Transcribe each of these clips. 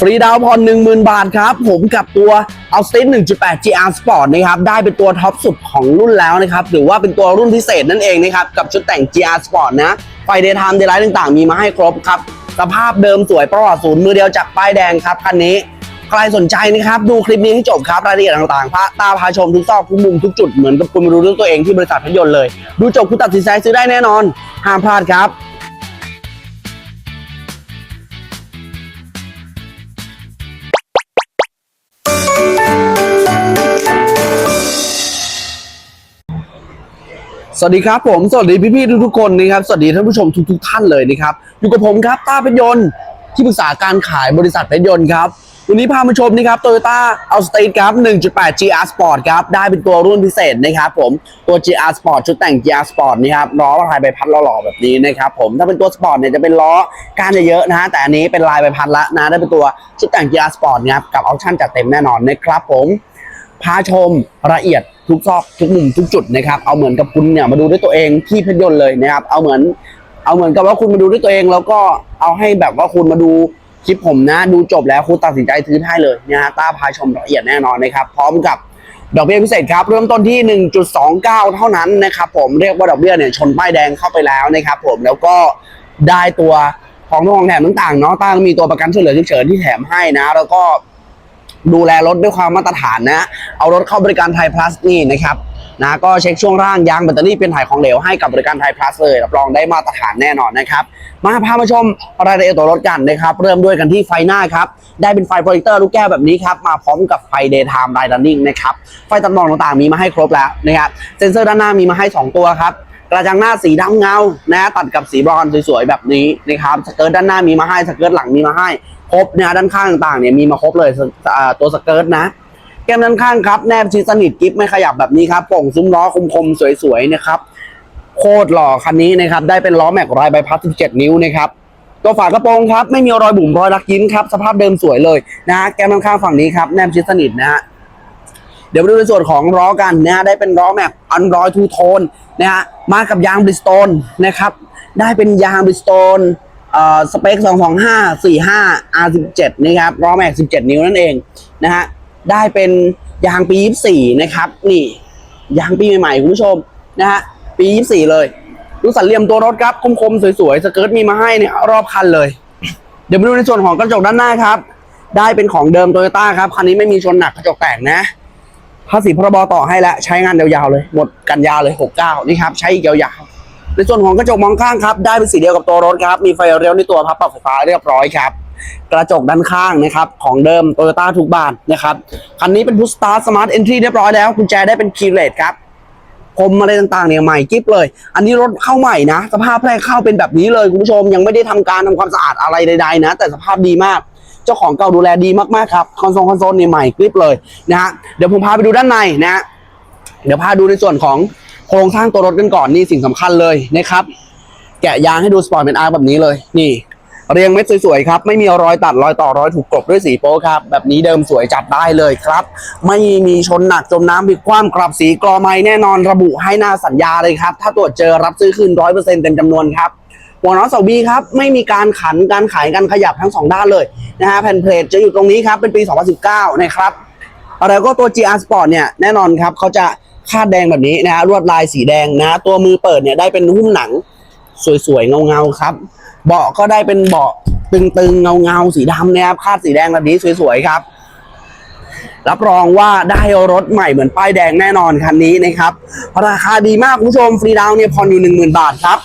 ฟรีดาวน์ผ่อน10,000บาทครับ ผมกับตัว a u s t i n 1.8 GR Sport นะครับได้เป็นตัวท็อปสุดของรุ่นแล้วนะครับ หรือว่าเป็นตัวรุ่นพิเศษนั่นเองนะครับ กับชุดแต่ง GR Sport นะไฟเดย์ไทม์เดย์ไลท์ต่างๆ มีมาให้ครบครับ สภาพเดิมสวยประวัติศูนย์มือเดียวจากป้ายแดงครับคันนี้ใครสนใจนะครับ ดูคลิปนี้ให้จบครับ รายละเอียดต่างๆพระตาพาชมทุกซอกทุกมุมทุกจุดเหมือนกับคุณมาดูด้วยตัวเองที่บริษัทพยนต์เลย ดูจบคุณตัดสินใจซื้อได้แน่นอน ห้ามพลาดครับ สวัสดีครับผม สวัสดีพี่ๆทุกๆคนนะครับ สวัสดีท่านผู้ชมทุกๆท่านเลยนะครับ อยู่กับผมครับต้าเพชรยนต์ที่ปรึกษาการขายบริษัทเพชรยนต์ครับ วันนี้พามาชมนะครับ Toyota a l s t a t e ครับ 1.8 GR Sport ครับ ได้เป็นตัวรุ่นพิเศษนะครับผม ตัว GR Sport ชุดแต่ง GR Sport นี่ครับล้อลายใบพัดหล่อๆแบบนี้นะครับผม ถ้าเป็นตัว Sport เนี่ยจะเป็นล้อก้านเยอะๆนะฮะ แต่อันนี้เป็นลายใบพัดละนะ ได้เป็นตัวชุดแต่ง GR Sport นะครับ กับออปชั่นจัดเต็มแน่นอนนะครับผม พาชมละเอียดทุกซอกทุกมุมทุกจุดนะครับ เอาเหมือนกับคุณเนี่ยมาดูด้วยตัวเองที่เพชรยนต์เลยนะครับ เอาเหมือน เอาเหมือนกับว่าคุณมาดูด้วยตัวเอง แล้วก็เอาให้แบบว่าคุณมาดูคลิปผมนะ ดูจบแล้วคุณตัดสินใจซื้อได้เลยนะฮะต้าพาชมละเอียดแน่นอนนะครับ พร้อมกับดอกเบี้ยพิเศษครับ เริ่มต้นที่ 1.29 เท่านั้นนะครับผมเรียกว่าดอกเบี้ยเนี่ยชนป้ายแดงเข้าไปแล้วนะครับผมแล้วก็ได้ตัวของทองแถมต่างๆเนาะต้ามีตัวประกันช่วยเหลือฉุกเฉินที่แถมให้นะ แล้วก็ ดูแลรถด้วยความมาตรฐานนะ เอารถเข้าบริการไทยพลัสนี่นะครับนะก็เช็คช่วงร่างยางแบตเตอรี่เป็นถ่ายของเหลวให้กับบริการไทยพลัสเลยรับรองได้มาตรฐานแน่นอนนะครับ มาพามาชมรายละเอียดตัวรถกันนะครับ เริ่มด้วยกันที่ไฟหน้าครับ ได้เป็นไฟโปรเจคเตอร์ลูกแก้วแบบนี้ครับ มาพร้อมกับไฟ daytime light running นะครับ ไฟตัดหมอกต่างๆมีมาให้ครบแล้วนะครับ เซ็นเซอร์ด้านหน้ามีมาให้ 2 ตัวครับ กระจังหน้าสีดำเงานะตัดกับสีบรอนสวยๆแบบนี้นะครับสเกิร์ตด้านหน้ามีมาให้สเกิร์ตหลังมีมาให้ครบนะด้านข้างต่างๆเนี่ยมีมาครบเลยตัวสเกิร์ตนะ แก้มด้านข้างครับแนบชิดสนิทกิฟไม่ขยับแบบนี้ครับโป่งซุ้มล้อคมๆสวยๆนะครับโคตรหล่อคันนี้นะครับได้เป็นล้อแม็กรอยใบพัด 17 นิ้วนะครับตัวฝากระโปรงครับไม่มีรอยบุ๋มรอยรักยิ้มครับสภาพเดิมสวยเลยนะฮะแก้มด้านข้างฝั่งนี้ครับแนบชิดสนิทนะฮะ ดี๋ยวมาดูในส่วนของล้อกันนะฮะได้เป็นล้อแม็กอันร้อยทูโทนนะฮะมากับยางบริสโตนนะครับได้เป็นยางบริสโตนเอ่อสเปค 225 45 R17 นะครับล้อแม็ก 17 นิ้วนั่นเองนะฮะได้เป็นยางปี 24 นะครับ นี่ ยางปีใหม่ๆ คุณผู้ชมนะฮะปี 24 เลย ดูสันเหลี่ยมตัวรถครับ คมๆ สวยๆ สเกิร์ตมีมาให้เนี่ยรอบคันเลย เดี๋ยวมาดูในส่วนของกระจกด้านหน้าครับ ได้เป็นของเดิมโตโยต้าครับ คันนี้ไม่มีชนหนักกระจกแตกนะ ภาษีพรบต่อให้แล้วใช้งานยาวๆเลย หมดกันยาวเลย 69 นี่ครับ ใช้ยาวๆ ในส่วนของกระจกมองข้างครับ ได้เป็นสีเดียวกับตัวรถครับ มีไฟเลี้ยวในตัวพับปรับไฟฟ้าเรียบร้อยครับ กระจกด้านข้างนะครับของเดิมโตโยต้าทุกบานนะครับคันนี้เป็นพุสตาร์สมาร์ทเอนทรีเรียบร้อยแล้วกุญแจได้เป็นคีย์เลสครับผมอะไรต่างๆเนี่ยใหม่กิ๊บเลย อันนี้รถเข้าใหม่นะ สภาพแรกเข้าเป็นแบบนี้เลยคุณผู้ชมยังไม่ได้ทำการทำความสะอาดอะไรใดๆนะ แต่สภาพดีมาก เจ้าของเก่าดูแลดีมากๆครับคอนโซลคอนโซลนี่ใหม่กริบเลยนะฮะเดี๋ยวผมพาไปดูด้านในนะฮะเดี๋ยวพาดูในส่วนของโครงสร้างตัวรถกันก่อนนี่สิ่งสำคัญเลยนะครับ แกะยางให้ดูสปอร์ตเป็นอาร์แบบนี้เลยนี่ เรียงเม็ดสวยๆครับ ไม่มีรอยตัดรอยต่อรอยถูกกลบด้วยสีโป๊ครับ แบบนี้เดิมสวยจัดได้เลยครับ ไม่มีชนหนักจมน้ำผิดความกลับสีกรอไม้แน่นอนระบุให้หน้าสัญญาเลยครับ ถ้าตรวจเจอรับซื้อคืนร้อยเปอร์เซ็นต์เต็มจำนวนครับ หัวน็อตเสาบีครับไม่มีการขันการขายการขยับทั้งสองด้านเลยนะฮะแผ่นเพลทจะอยู่ตรงนี้ครับเป็นปี 2019 นะครับแล้วก็ตัว GR Sport เนี่ยแน่นอนครับเขาจะคาดแดงแบบนี้นะฮะลวดลายสีแดงนะตัวมือเปิดเนี่ยได้เป็นหุ้มหนังสวยๆเงาๆครับ เบาะก็ได้เป็นเบาะตึงๆเงาๆสีดำนะครับคาดสีแดงแบบนี้สวยๆครับ รับรองว่าได้รถใหม่เหมือนป้ายแดงแน่นอนคันนี้นะครับราคาดีมากคุณผู้ชมฟรีดาวน์เนี่ยผ่อนอยู่ 10,000 บาทครับ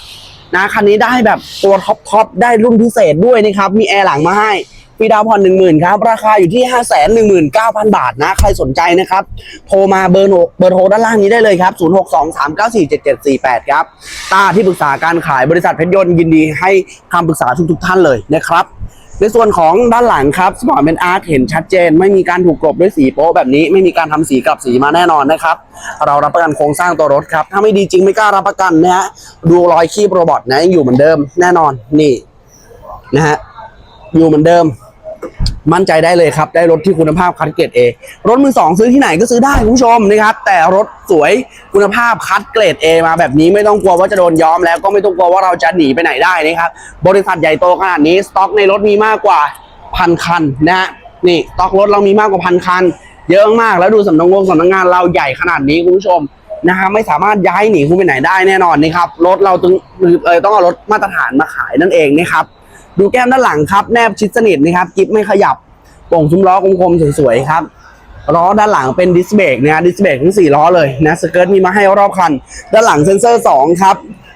นะคันนี้ได้แบบตัวท็อปท็อปได้รุ่นพิเศษด้วยนะครับ มีแอร์หลังมาให้ฟรีดาวผ่อนหนึ่งหมื่นครับ ราคาอยู่ที่ห้าแสนหนึ่งหมื่นเก้าพันบาทนะ ใครสนใจนะครับ โทรมาเบอร์โทรเบอร์โทรด้านล่างนี้ได้เลยครับ0 6 2 3 9 4 7 7 4 8ครับตาที่ปรึกษาการขายบริษัทเพชรยนต์ยินดีให้คำปรึกษาทุกๆท่านเลยนะครับ ในส่วนของด้านหลังครับสปอร์ตเป็นอาร์ตเห็นชัดเจน ไม่มีการถูกกลบด้วยสีโป๊ะแบบนี้ ไม่มีการทำสีกลับสีมาแน่นอนนะครับ เรารับประกันโครงสร้างตัวรถครับ ถ้าไม่ดีจริงไม่กล้ารับประกันนะฮะดูรอยคีบโรบอทนะยังอยู่เหมือนเดิมแน่นอนนี่นะฮะอยู่เหมือนเดิม มั่นใจได้เลยครับ ได้รถที่คุณภาพคัดเกรด A รถมือสองซื้อที่ไหนก็ซื้อได้คุณผู้ชมนะครับ แต่รถสวยคุณภาพคัดเกรด A มาแบบนี้ไม่ต้องกลัวว่าจะโดนย้อมแล้วก็ไม่ต้องกลัวว่าเราจะหนีไปไหนได้นะครับ บริษัทใหญ่โตขนาดนี้สต็อกในรถมีมากกว่าพันคันนะฮะนี่สต็อกรถเรามีมากกว่าพันคัน เยอะมากแล้วดูสำนักงงสำนักงานเราใหญ่ขนาดนี้คุณผู้ชมนะฮะไม่สามารถย้ายหนีคุณไปไหนได้แน่นอนนี่ครับรถเราต้องเออต้องเอารถมาตรฐานมาขายนั่นเองนะครับ ดูแก้มด้านหลังครับ แนบชิดสนิทนะครับกิฟไม่ขยับโป่งซุ้มล้อกลมๆสวยๆครับล้อด้านหลังเป็นดิสเบรกนะฮะดิสเบรกทั้งสี่ล้อเลยนะสเกิร์ตมีมาให้รอบคัน ด้านหลังเซ็นเซอร์ 2 ครับ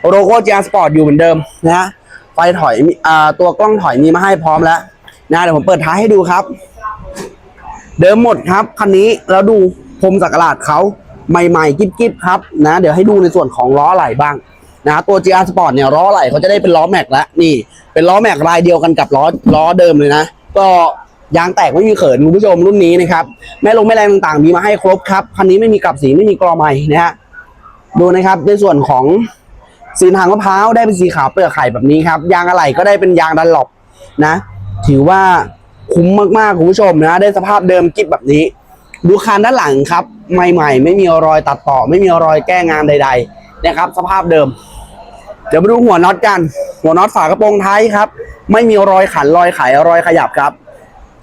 โลโก้ GR Sport อยู่เหมือนเดิมนะไฟถอยอ่าตัวกล้องถอยมีมาให้พร้อมแล้วนะเดี๋ยวผมเปิดท้ายให้ดูครับ เดิมหมดครับคันนี้แล้วดูพรมสักหลาดเขาใหม่ๆกิ๊บๆครับนะ เดี๋ยวให้ดูในส่วนของล้อไหล่บ้าง นะตัว GR Sport เนี่ยล้อไหล่เขาจะได้เป็นล้อแม็กแล้วนี่ เป็นล้อแม็กลายเดียวกันกับล้อล้อเดิมเลยนะ ก็ยางแตกไม่มีเขินคุณผู้ชมรุ่นนี้นะครับแม่ลงแม่แรงต่างๆ มีมาให้ครบครับคันนี้ไม่มีกลับสีไม่มีกรอใหม่นะฮะดูนะครับในส่วนของสีทางมะพร้าวได้เป็นสีขาวเปลือกไข่แบบนี้ครับยางอะไหล่ก็ได้เป็นยางดันหลบนะ ถือว่าคุ้มมากๆคุณผู้ชมนะ ได้สภาพเดิมกิ๊บแบบนี้ ดูคานด้านหลังครับ ใหม่ ๆ ไม่มีรอยตัดต่อ ไม่มีรอยแก้งานใด ๆ นะครับ สภาพเดิม เดี๋ยวมาดูหัวน็อตกัน หัวน็อตฝากระโปรงท้ายครับ ไม่มีรอยขันรอยไขรอยขยับครับ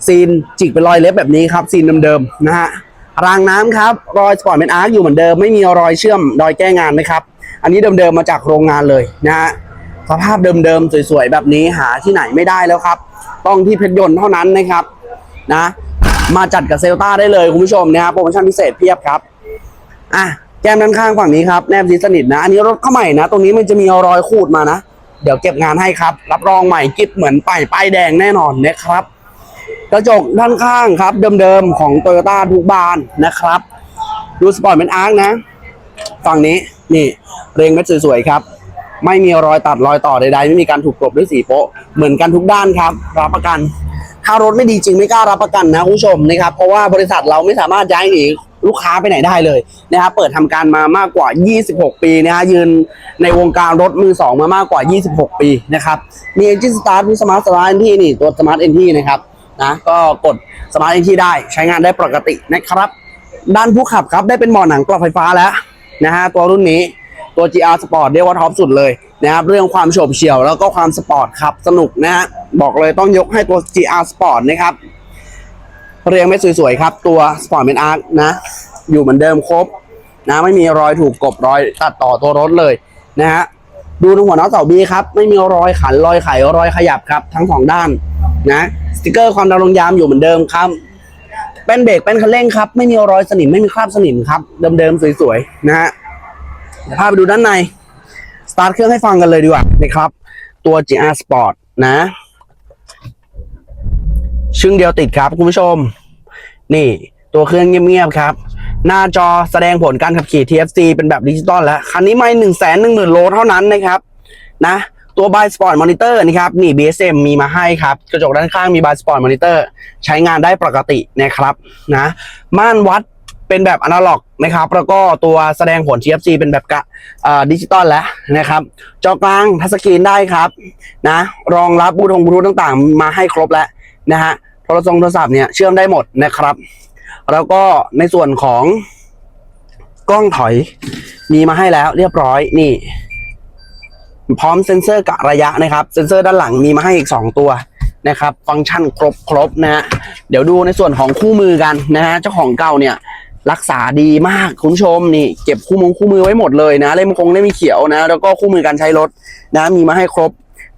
ซีนจิกเป็นรอยเล็บแบบนี้ครับ ซีนเดิมๆนะฮะรางน้ำครับ รอยสปอร์ตเป็นอาร์คอยู่เหมือนเดิม ไม่มีรอยเชื่อมรอยแก้งานนะครับ อันนี้เดิมๆมาจากโรงงานเลยนะฮะสภาพเดิมๆสวยๆแบบนี้หาที่ไหนไม่ได้แล้วครับ ต้องที่เพชรยนต์เท่านั้นนะครับนะ มาจัดกับเซลต้าได้เลยคุณผู้ชมนะครับโปรโมชั่นพิเศษเพียบครับอะ แก้มด้านข้างฝั่งนี้ครับแนบซีสนิทนะ อันนี้รถเข้าใหม่นะ ตรงนี้มันจะมีรอยขูดมานะ เดี๋ยวเก็บงานให้ครับ รับรองใหม่กิ๊บเหมือนป้ายป้ายแดงแน่นอนนะครับ กระจกด้านข้างครับ เดิมๆของโตโยต้าทุกบานนะครับ ดูสปอร์ตเป็นอาร์คนะ ฝั่งนี้นี่เรียงเม็ดสวยๆครับ ไม่มีรอยตัดรอยต่อใดๆ ไม่มีการถูกกลบด้วยสีโป๊ะเหมือนกันทุกด้านครับ รับประกันถ้ารถไม่ดีจริงไม่กล้ารับประกันนะคุณผู้ชมนะครับเพราะว่าบริษัทเราไม่สามารถย้ายหนี ลูกค้าไปไหนได้เลยนะครับเปิดทำการมามากกว่า 26 ปีนะฮะยืนในวงการรถมือสองมามากกว่า 26 ปีนะครับมี Engine Start มี Smart Start Entry นี่ตัว Smart Entry นะครับนะก็กด Smart Entry ได้ใช้งานได้ปกตินะครับ ด้านผู้ขับครับได้เป็นหมอนหนังกรอบไฟฟ้าแล้วนะฮะตัวรุ่นนี้ตัว GR Sport เรียกว่าท็อปสุดเลยนะครับเรื่องความโฉบเฉี่ยวแล้วก็ความสปอร์ตครับสนุกนะฮะบอกเลยต้องยกให้ตัว GR Sport นะครับ เรียงไม่สวยๆครับ ตัว Sport เป็นอาร์คนะ อยู่เหมือนเดิมครบนะไม่มีรอยถูกกบรอยตัดต่อตัวรถเลยนะฮะดูตรงหัวน็อตเสาบีครับ ไม่มีรอยขันรอยไขรอยขยับครับทั้งสองด้านนะสติกเกอร์ความดำรงยามอยู่เหมือนเดิมครับเป็นเบรกเป็นคันเร่งครับ ไม่มีรอยสนิมไม่มีคราบสนิมครับ เดิมๆสวยๆนะฮะเดี๋ยวพาไปดูด้านใน สตาร์ทเครื่องให้ฟังกันเลยดีกว่านะครับ ตัว GR Sport นะ ชึ่งเดียวติดครับคุณผู้ชม นี่ตัวเครื่องเงียบๆครับ หน้าจอแสดงผลการขับขี่ TFC เป็นแบบดิจิตอลแล้ว คันนี้ไม่หนึ่งแสนหนึ่งหมื่นโลเท่านั้นนะครับ นะตัว b ายสปอร์ตมอนิเตอร์นะครับนี่ BSM มีมาให้ครับ กระจกด้านข้างมี b ายสปอร์ตมอนิเตอร์ใช้งานได้ปกตินะครับนะม่านวัดเป็นแบบอนาล็อกนะครับ แล้วก็ตัวแสดงผล TFC เป็นแบบกะดิจิตอลแล้วนะครับ จอกลางทัชสกรีนได้ครับนะรองรับบลูทูธบลูทูธต่างๆ มาให้ครบแล้วนะฮะ รศัพท์โทรศัพท์เนี่ยเชื่อมได้หมดนะครับ แล้วก็ในส่วนของกล้องถอยมีมาให้แล้วเรียบร้อยนี่ พร้อมเซ็นเซอร์กะระยะนะครับ เซ็นเซอร์ด้านหลังมีมาให้อีก 2 ตัวนะครับ ฟังก์ชันครบครบนะฮะเดี๋ยวดูในส่วนของคู่มือกันนะฮะเจ้าของเก่าเนี่ยรักษาดีมากคุณผู้ชมนี่เก็บคู่มือคู่มือไว้หมดเลยนะเล่มคงเล่มเขียวนะ แล้วก็คู่มือการใช้รถนะ มีมาให้ครบ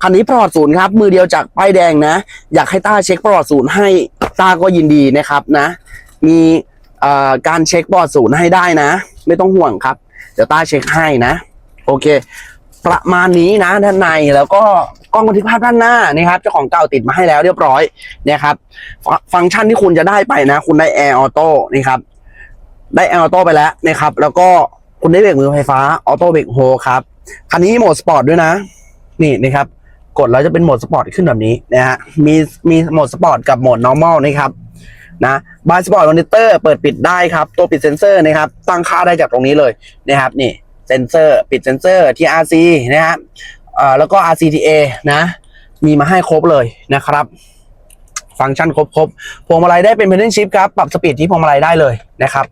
คันนี้ปลอดศูนย์ครับ มือเดียวจากป้ายแดงนะ อยากให้ต้าเช็คปลอดศูนย์ให้ต้าก็ยินดีนะครับนะ มีการเช็คปลอดศูนย์ให้ได้นะ ไม่ต้องห่วงครับ เดี๋ยวต้าเช็คให้นะ โอเค ประมาณนี้นะด้านในแล้วก็กล้องบันทึกภาพด้านหน้านะครับเจ้าของเก่าติดมาให้แล้วเรียบร้อยนะครับฟฟังก์ชันที่คุณจะได้ไปนะ คุณได้แอร์ออโต้นี่ครับได้แอร์ออโต้ไปแล้วนะครับ แล้วก็คุณได้เบรกมือไฟฟ้าออโต้เบรกโฮครับคันนี้โหมดสปอร์ตด้วยนะ นี่นะครับ กดแล้วจะเป็นโหมดสปอร์ตขึ้นแบบนี้นะฮะมีมีโหมดสปอร์ตกับโหมด normal นะครับนะบายสปอร์ตมอนิเตอร์เปิดปิดได้ครับ ตัวปิดเซนเซอร์นะครับ ตั้งค่าได้จากตรงนี้เลยนะครับนี่เซนเซอร์ปิดเซนเซอร์ TRC นะฮะเอ่อแล้วก็ RCTA นะ มีมาให้ครบเลยนะครับ ฟังก์ชันครบครบพวงมาลัยได้เป็น pedal shift ครับ ปรับสปีดที่พวงมาลัยได้เลยนะครับ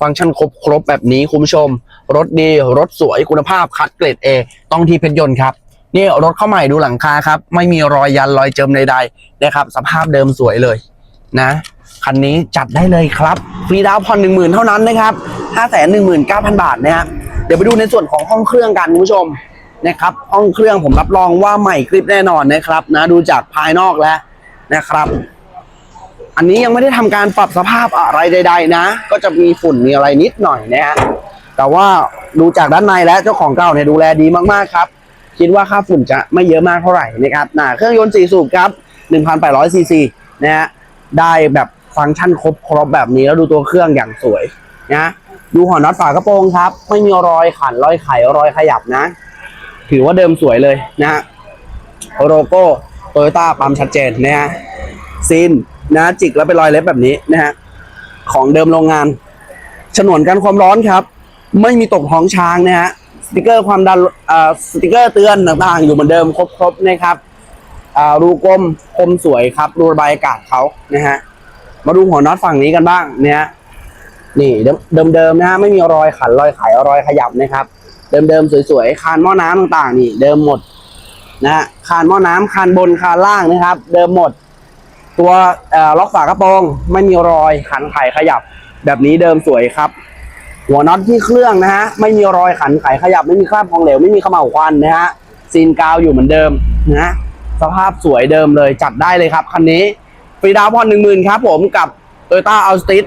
ฟังก์ชันครบครบแบบนี้คุณผู้ชม รถดี รถสวยคุณภาพคัดเกรด A ต้องที่เพชรยนต์ครับ นี่รถเข้าใหม่ดูหลังคาครับ ไม่มีรอยยันรอยเจิมใดๆนะครับ สภาพเดิมสวยเลยนะคันนี้จัดได้เลยครับ ฟรีดาวน์ผ่อนหนึ่งหมื่นเท่านั้นนะครับห้าแสนหนึ่งหมื่นเก้าพันบาทนะฮะเดี๋ยวไปดูในส่วนของห้องเครื่องกันคุณผู้ชมนะครับห้องเครื่องผมรับรองว่าใหม่คลิปแน่นอนนะครับนะดูจากภายนอกแล้วนะครับ อันนี้ยังไม่ได้ทำการปรับสภาพอะไรใด ๆ นะ ก็จะมีฝุ่นมีอะไรนิดหน่อยนะฮะแต่ว่าดูจากด้านในแล้วเจ้าของเก่าเนี่ยดูแลดีมากๆครับ คิดว่าค่าฝุ่นจะไม่เยอะมากเท่าไหร่นะครับนะเครื่องยนต์ 4 สูบครับ1,800ซีซีนะฮะได้แบบฟังก์ชันครบครบแบบนี้แล้วดูตัวเครื่องอย่างสวยนะดูหัวน็อตฝากระโปรงครับ ไม่มีรอยขันรอยไขรอยขยับนะ ถือว่าเดิมสวยเลยนะฮะโลโก้โตโยต้าปั๊มชัดเจนนะฮะซีนนะจิกแล้วเป็นรอยเล็บแบบนี้นะฮะของเดิมโรงงาน ฉนวนกันความร้อนครับ ไม่มีตกท้องช้างนะฮะ สติกเกอร์ความดันสติกเกอร์เตือนต่างๆ อยู่เหมือนเดิมครบๆนะครับรูกลมคมสวยครับรูระบายอากาศเขานะฮะมาดูหัวน็อตฝั่งนี้กันบ้างเนี่ยฮะนี่เดิมเดิมๆนะฮะไม่มีรอยขันรอยไขรอยขยับนะครับ เดิมเดิมๆสวยๆคานหม้อน้ำต่างๆ นี่เดิมหมดนะฮะคานหม้อน้ำคานบนคานล่างนะครับ เดิมหมด ตัวล็อกฝากระโปรงไม่มีรอยขันไขขยับ แบบนี้เดิมสวยครับ หัวน็อตที่เครื่องนะฮะไม่มีรอยขันไขขยับไม่มีคราบของเหลวไม่มีเขม่าวควันนะฮะซีนกาวอยู่เหมือนเดิมนะสภาพสวยเดิมเลยจัดได้เลยครับคันนี้ฟรีดาวน์ผ่อนหนึ่งหมื่นครับผมกับ Toyota a l t i s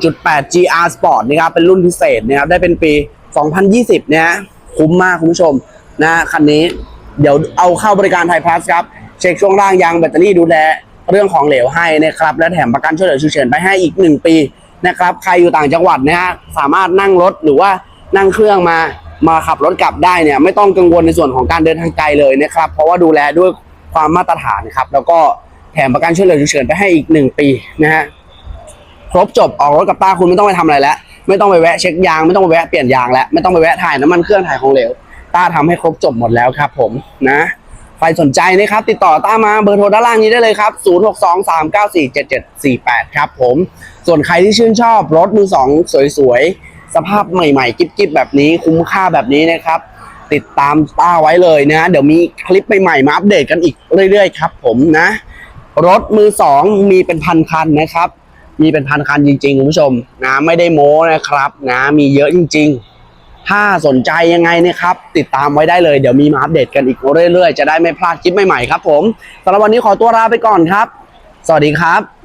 1.8 GR Sport นะครับเป็นรุ่นพิเศษนะครับได้เป็นปี 2020นะฮะคุ้มมากคุณผู้ชมนะคันนี้เดี๋ยวเอาเข้าบริการไทยพลัสครับ เช็คช่วงล่างยางแบตเตอรี่ดูแลเรื่องของเหลวให้นะครับ และแถมประกันช่วยเหลือฉุกเฉินไปให้อีก 1 ปี นะครับใครอยู่ต่างจังหวัดนะฮะสามารถนั่งรถหรือว่านั่งเครื่องมามาขับรถกลับได้เนี่ยไม่ต้องกังวลในส่วนของการเดินทางไกลเลยนะครับ เพราะว่าดูแลด้วยความมาตรฐานครับ แล้วก็แถมประกันช่วยเหลือฉุกเฉินไปให้อีก 1 ปีนะฮะครบจบออกรถกับป้าคุณไม่ต้องไปทำอะไรแล้ว ไม่ต้องไปแวะเช็คยางไม่ต้องไปแวะเปลี่ยนยางแล้วไม่ต้องไปแวะถ่ายน้ำมันเครื่องถ่ายของเหลวต้าทำให้ครบจบหมดแล้วครับ ผมนะ ใครสนใจนะครับ ติดต่อต้ามาเบอร์โทรด้านล่างนี้ได้เลยครับ 0623947748 ครับผม ส่วนใครที่ชื่นชอบรถมือสองสวยๆ สภาพใหม่ๆ กิ๊บๆ แบบนี้คุ้มค่าแบบนี้นะครับ ติดตามต้าไว้เลยนะ เดี๋ยวมีคลิปใหม่ๆ มาอัปเดตกันอีกเรื่อยๆ ครับผมนะ รถมือสองมีเป็นพันคันนะครับ มีเป็นพันคันจริงๆ คุณผู้ชมนะ ไม่ได้โม้นะครับนะ มีเยอะจริง ๆ ถ้าสนใจยังไงนะครับ ติดตามไว้ได้เลยเดี๋ยวมีมาอัปเดตกันอีกเรื่อยๆ จะได้ไม่พลาดคลิปใหม่ๆครับผมสำหรับวันนี้ขอตัวลาไปก่อนครับ สวัสดีครับ